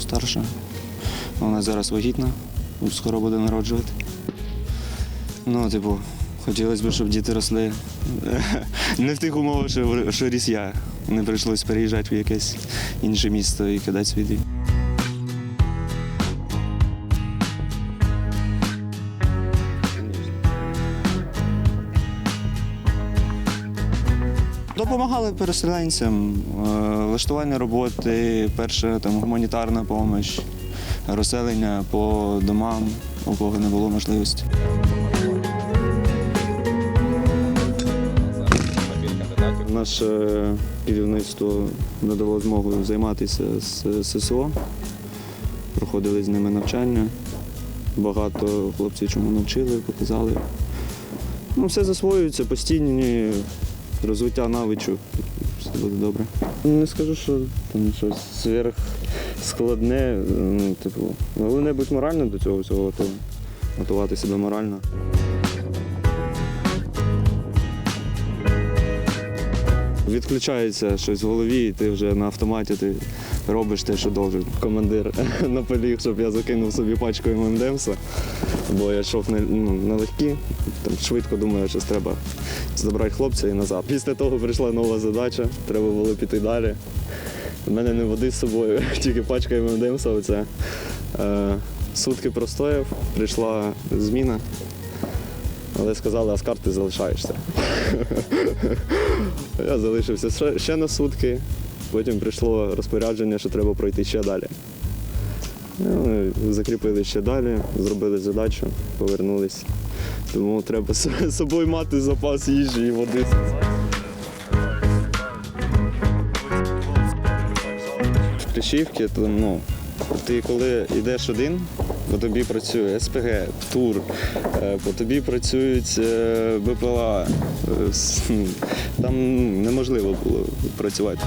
старша. Вона зараз вагітна, скоро буде народжувати. Ну, типу, хотілося б, щоб діти росли не в тих умовах, що, ріс я. Не прийшлось переїжджати в якесь інше місто і кидати свій дім. Допомагали переселенцям, е, влаштування роботи, перша там гуманітарна допомога, розселення по домам, у кого не було можливості. Наше керівництво надало змогу займатися з ССО. Проходили з ними навчання. Багато хлопців чому навчили, показали. Ну, все засвоюється, постійні розвиття навичок. Все буде добре. Не скажу, що там щось сверхскладне. Ну, типу, головне бути морально до цього всього, то готувати себе морально. Відключається щось в голові, і ти вже на автоматі ти робиш те, що должен. Командир наполіг, щоб я закинув собі пачку ММДМСа, бо я йшов не, ну, налегкі, там швидко думаю, що треба забрати хлопця і назад. Після того прийшла нова задача, треба було піти далі. У мене не води з собою, тільки пачка ММДМСа. Оце. Е, сутки простояв, прийшла зміна, але сказали, Аскар, ти залишаєшся. Я залишився ще- на сутки, потім прийшло розпорядження, що треба пройти ще далі. Ну, закріпили ще далі, зробили задачу, повернулись. Тому треба з з собою мати запас їжі і води. Кліщівці, то, ну, ти коли йдеш один, по тобі працює СПГ, ТУР, е, по тобі працюють е, БПЛА. Е, Там неможливо було працювати.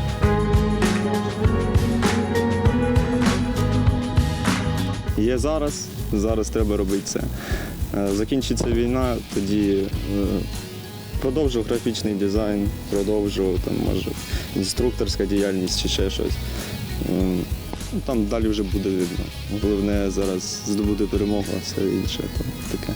Є зараз, зараз треба робити це. Закінчиться війна, тоді продовжу графічний дизайн, продовжу там, може, інструкторська діяльність чи ще щось. Ну, Там далі вже буде видно. Головне зараз здобути перемогу, а все інше там таке.